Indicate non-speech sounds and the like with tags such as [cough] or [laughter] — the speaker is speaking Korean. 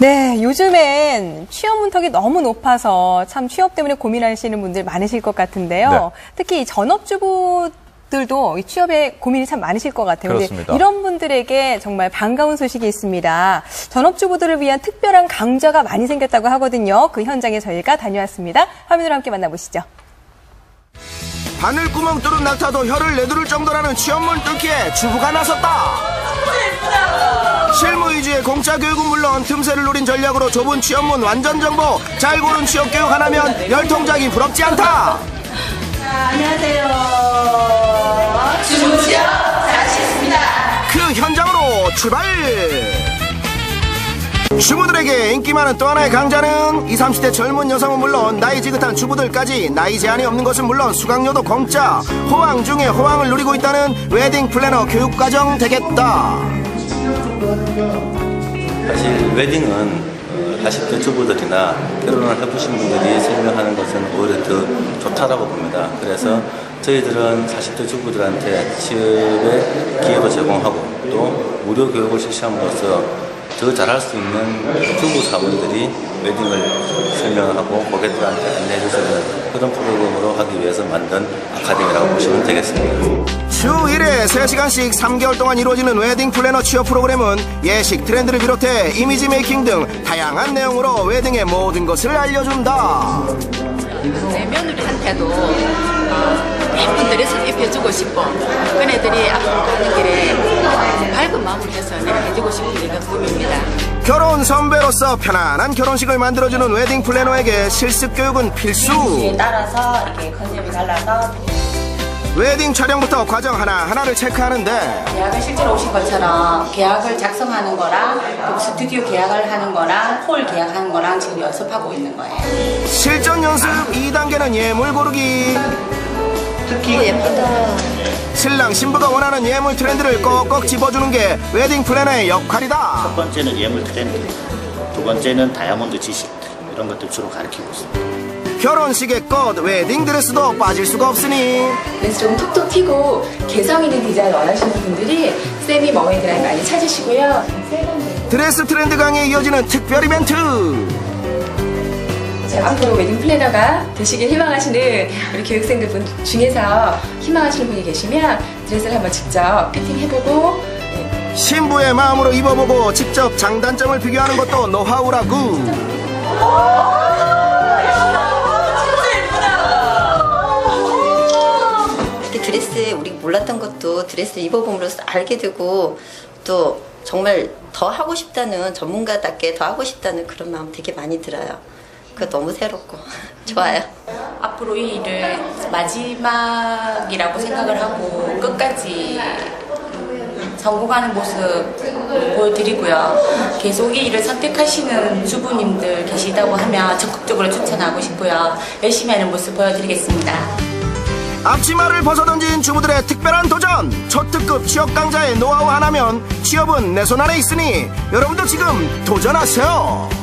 네, 요즘엔 취업 문턱이 너무 높아서 참 취업 때문에 고민하시는 분들 많으실 것 같은데요. 네. 특히 이 전업주부 들도 이 취업에 고민이 참 많으실 것 같아요. 그렇습니다. 이런 분들에게 정말 반가운 소식이 있습니다. 전업주부들을 위한 특별한 강좌가 많이 생겼다고 하거든요. 그 현장에 저희가 다녀왔습니다. 화면으로 함께 만나보시죠. 바늘구멍 뚫은 낙타도 혀를 내두를 정도라는 취업문 뚫기에 주부가 나섰다. 실무 위주의 공짜 교육은 물론 틈새를 노린 전략으로 좁은 취업문 완전 정보 잘 고른 취업 교육 하나면 열통장이 부럽지 않다. 그 현장으로 출발! 주부들에게 인기 많은 또 하나의 강좌는 20, 30대 젊은 여성은 물론 나이 지긋한 주부들까지 나이 제한이 없는 것은 물론 수강료도 공짜 호황 중에 호황을 누리고 있다는 웨딩 플래너 교육과정 되겠다 사실 웨딩은 40대 주부들이나 결혼을 해보신 분들이 설명하는 것은 오히려 더 좋다라고 봅니다. 그래서 저희들은 40대 주부들한테 취업의 기회도 제공하고 또 무료 교육을 실시함으로써 더 잘할 수 있는 주부 사원들이 웨딩을 설명하고 고객들한테 안내해 주시는 그런 프로그램으로 하기 위해서 만든 아카데미라고 보시면 되겠습니다. 주 1회 3시간씩 3개월 동안 이루어지는 웨딩 플래너 취업 프로그램은 예식 트렌드를 비롯해 이미지 메이킹 등 다양한 내용으로 웨딩의 모든 것을 알려준다 내 며느리한테도 드레스를 입혀주고 싶고 그네들이 앞으로 가는 길에 어, 밝은 마음을 해서 내가 해주고 싶은 게그 꿈입니다. 결혼 선배로서 편안한 결혼식을 만들어주는 웨딩 플래너에게 실습 교육은 필수 에 따라서 이렇게 컨셉이 달라서 웨딩 촬영부터 과정 하나하나를 체크하는데 계약을 실제로 오신 것처럼 계약을 작성하는 거랑 또 스튜디오 계약을 하는 거랑 홀 계약하는 거랑 지금 연습하고 있는 거예요. 실전 연습 2단계는 예물 고르기 신랑 신부가 원하는 예물 트렌드를 꼭꼭 집어주는 게 웨딩 플래너의 역할이다 첫 번째는 예물 트렌드, 두 번째는 다이아몬드 지식들 이런 것들 주로 가르치고 있습니다. 결혼식의 꽃 웨딩 드레스도 빠질 수가 없으니 그래서 좀 톡톡 튀고 개성 있는 디자인 원하시는 분들이 세미 머메드라인 많이 찾으시고요. 드레스 트렌드 강에 이어지는 특별 이벤트 자, 앞으로 웨딩 플래너가 되시길 희망하시는 우리 교육생들 중에서 희망하시는 분이 계시면 드레스를 한번 직접 피팅해보고 네, 신부의 마음으로 입어보고 직접 장단점을 비교하는 것도 노하우라고 이렇게 드레스 우리 몰랐던 것도 드레스 입어봄으로써 알게 되고 또 정말 더 하고 싶다는 전문가답게 더 하고 싶다는 그런 마음 되게 많이 들어요. 그거 너무 새롭고 [laughs] 좋아요. 앞으로 이 일을 마지막이라고 생각을 하고 끝까지 성공하는 모습 보여드리고요. 계속 이 일을 선택하시는 주부님들 계시다고 하면 적극적으로 추천하고 싶고요. 열심히 하는 모습 보여드리겠습니다. 앞치마를 벗어던진 주부들의 특별한 도전 초특급 취업 강자의 노하우 하나면 취업은 내 손 안에 있으니 여러분도 지금 도전하세요